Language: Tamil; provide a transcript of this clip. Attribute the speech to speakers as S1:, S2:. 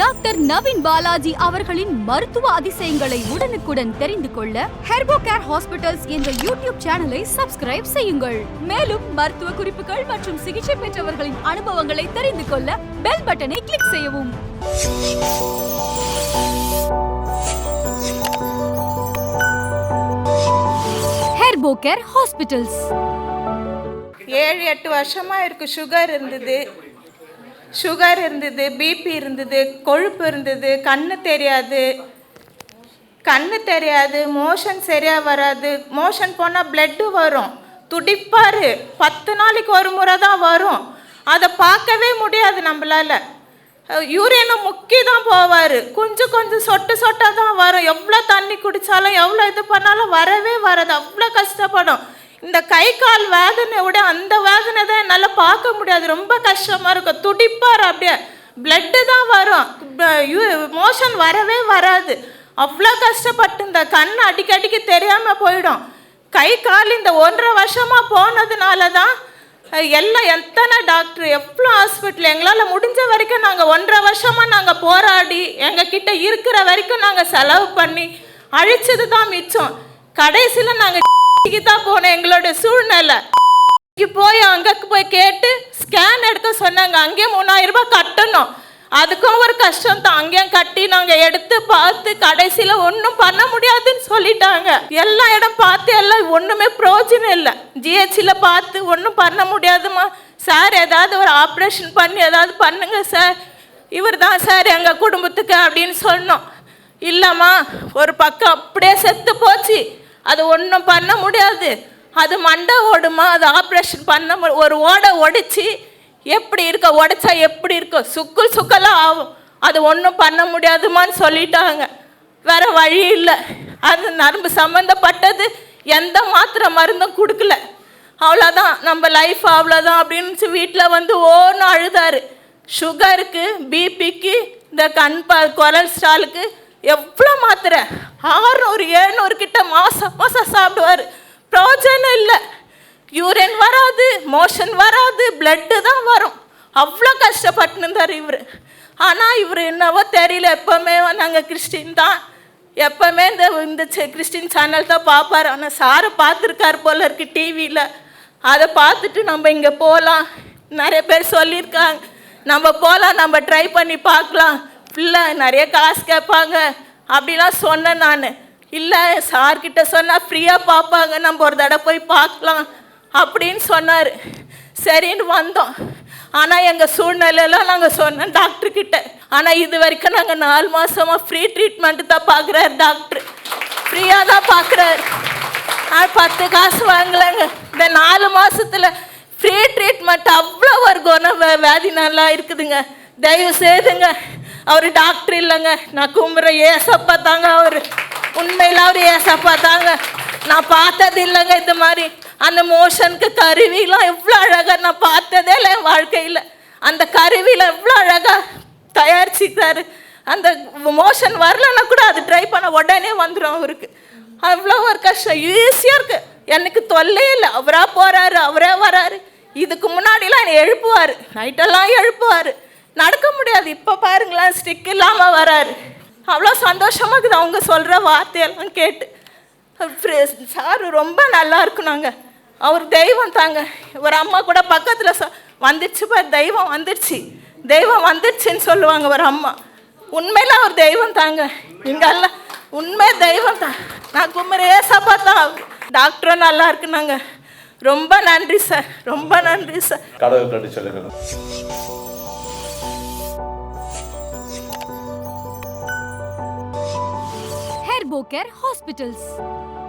S1: டாக்டர் நவீன் பாலாஜி அவர்களின் மருத்துவ அதிசயங்களை உடனுக்குடன் தெரிந்து கொள்ள ஹெர்போ கேர் ஹாஸ்பிட்டல்ஸ் என்ற யூடியூப் சேனலை சப்ஸ்கிரைப் செய்யுங்கள். மேலும் மருத்துவ குறிப்புகள் மற்றும் சிகிச்சை பெற்றவர்களின் அனுபவங்களை தெரிந்து கொள்ள பெல் பட்டனை கிளிக் செய்யவும். Herbocare hospitals.
S2: ஏழு எட்டு வருஷமாக இருக்கு சுகர் இருந்தது. சுகர் இருந்தது பிபி இருந்தது கொழுப்பு இருந்தது கண்ணு தெரியாது. கண்ணு தெரியாது மோஷன் சரியாக வராது. மோஷன் போனால் பிளட்டு வரும். துடிப்பார். பத்து நாளைக்கு ஒரு முறை தான் வரும். அதை பார்க்கவே முடியாது நம்மளால. யூரியனை முக்கி தான் போவார். கொஞ்சம் கொஞ்சம் சொட்டு சொட்டாக தான் வரும். எவ்வளோ தண்ணி குடித்தாலும் எவ்வளோ இது பண்ணாலும் வரவே வராது. அவ்வளோ கஷ்டப்படும். இந்த கை கால் வேதனை விட அந்த வேதனை தான் என்னால் பார்க்க முடியாது. ரொம்ப கஷ்டமாக இருக்கும். துடிப்பார் அப்படியே பிளட்டு தான் வரும். மோஷன் வரவே வராது. அவ்வளோ கஷ்டப்பட்டு இந்த கண் அடிக்கடிக்கு தெரியாமல் போயிடும். கை கால் இந்த ஒன்றரை வருஷமாக போனதுனால தான் எல்லாம் எத்தனை டாக்டர் எவ்வளோ ஹாஸ்பிட்டல் எங்களால் முடிஞ்ச வரைக்கும் நாங்கள் ஒன்றரை வருஷமாக நாங்கள் போராடி எங்ககிட்ட இருக்கிற வரைக்கும் நாங்கள் செலவு பண்ணி அழிச்சது தான் மிச்சம். கடைசியில் நாங்கள் தான் போனோம் எங்களோட சூழ்நிலை. போய் அங்கே போய் கேட்டு ஸ்கேன் எடுக்க சொன்னாங்க. அங்கேயே மூணாயிரம் ரூபாய் கட்டணும். அதுக்கும் ஒரு கஷ்டம் தான் அங்கேயும் கட்டி நாங்கள் எடுத்து பார்த்து கடைசியில் ஒன்றும் பண்ண முடியாதுன்னு சொல்லிட்டாங்க. எல்லா இடம் பார்த்து எல்லாம் ஒன்றுமே பிரோஜனம் இல்லை. ஜிஹெச்சில் பார்த்து ஒன்றும் பண்ண முடியாதுமா சார் ஏதாவது ஒரு ஆப்ரேஷன் பண்ணி ஏதாவது பண்ணுங்க சார் இவர் தான் சார் எங்கள் குடும்பத்துக்கு அப்படின்னு சொன்னோம். இல்லைம்மா ஒரு பக்கம் அப்படியே செத்து போச்சு. அது ஒன்றும் பண்ண முடியாது. அது மண்டை ஓடுமா? அது ஆப்ரேஷன் பண்ண மு- ஒரு ஓடை ஒடிச்சு எப்படி இருக்க? உடைச்சா எப்படி இருக்கும் சுக்கு சுக்கெல்லாம் ஆகும். அது ஒன்றும் பண்ண முடியாதுமான்னு சொல்லிட்டாங்க. வேற வழி இல்லை. அது நரம்பு சம்மந்தப்பட்டது எந்த மாத்திரை மருந்தும் கொடுக்கல. அவ்வளோதான் நம்ம லைஃப் அவ்வளோதான் அப்படின்னு வீட்டில் வந்து ஓன்னு அழுதாரு. சுகருக்கு பிபிக்கு இந்த கண் ப கொலஸ்ட்ராலுக்கு எவ்வளோ மாத்திரை? ஆறுநூறு எழுநூறு கிட்ட மாதம் மாதம் சாப்பிடுவார். பிரயோஜனம் இல்லை. யூரின் வராது மோஷன் வராது பிளட்டு தான் வரும். அவ்வளோ கஷ்டப்பட்டுன்னு இருந்தார் இவர். ஆனால் இவர் என்னவோ தெரியல எப்போவுமே நாங்கள் கிறிஸ்டின் தான். எப்போவுமே இந்த இந்த கிறிஸ்டின் சேனல் தான் பார்ப்பார் ஆனால் சாரை பார்த்துருக்காரு போல இருக்கு டிவியில் அதை பார்த்துட்டு நம்ம இங்கே போகலாம் நிறைய பேர் சொல்லியிருக்காங்க. நம்ம போகலாம் நம்ம ட்ரை பண்ணி பார்க்கலாம். பிள்ளை நிறைய காசு கேட்பாங்க. அப்படிலாம் சொன்னேன் நான். இல்லை சார்கிட்ட சொன்னால் ஃப்ரீயாக பார்ப்பாங்க. நம்ம ஒரு தடவை போய் பார்க்கலாம். அப்படின்னு சொன்னார். சரின்னு வந்தோம். ஆனால் எங்கள் சூழ்நிலையெல்லாம் நாங்கள் சொன்னோம் டாக்டர்கிட்ட ஆனால் இது வரைக்கும் நாங்கள் நாலு மாதமாக ஃப்ரீ ட்ரீட்மெண்ட்டு தான் பார்க்குறாரு டாக்டர் ஃப்ரீயாக தான் பார்க்குறாரு. ஆ பத்து காசு வாங்கலைங்க. இந்த நாலு மாதத்தில் ஃப்ரீ ட்ரீட்மெண்ட் அவ்வளோ ஒரு குண வே- வியாதி நல்லா இருக்குதுங்க. தயவு செய்துங்க. அவர் டாக்டர் இல்லைங்க. நான் கும்புற ஏசப்பா தாங்க அவர். உண்மையில் அவர் ஏசப்பா தாங்க. நான் பார்த்தது இல்லைங்க இந்த மாதிரி. அந்த மோஷனுக்கு கருவிலாம் எவ்வளோ அழகாக நான் பார்த்ததே இல்லை என் வாழ்க்கையில். அந்த கருவியில் எவ்வளோ அழகாக தயாரிச்சுக்கிறாரு அந்த மோஷன் வரலன்னா கூட அது ட்ரை பண்ண உடனே வந்துடும் அவருக்கு. அவ்வளோ ஒரு கஷ்டம். ஈஸியாக இருக்குது எனக்கு தொல்லையே இல்லை. அவராக போகிறாரு அவரே வராரு. இதுக்கு முன்னாடிலாம் என்னை எழுப்புவார். நைட்டெல்லாம் எழுப்புவார். நடக்க முடியாது. இப்போ பாருங்களேன் ஸ்டிக் இல்லாமல் வராரு. அவ்வளோ சந்தோஷமாக இருக்குது. அவங்க சொல்கிற வார்த்தையெல்லாம் கேட்டு. சார் ரொம்ப நல்லா இருக்குனாங்க அவர் தெய்வம் தாங்க. ஒரு அம்மா கூட பக்கத்தில் சொ வந்துடுச்சு பார் தெய்வம் வந்துடுச்சு தெய்வம் வந்துடுச்சுன்னு சொல்லுவாங்க ஒரு அம்மா. உண்மையில் அவர் தெய்வம் தாங்க. இங்கெல்லாம் உண்மை தெய்வம் தான். நான் கும்புற ஏசப்பா தான் டாக்டரும் நல்லா இருக்குனாங்க. ரொம்ப நன்றி சார். ரொம்ப நன்றி சார்.
S3: கடவுள் சொல்லுங்க சொல்லுங்கள்
S1: ஹெர்போ கேர் ஹாஸ்பிட்டல்ஸ்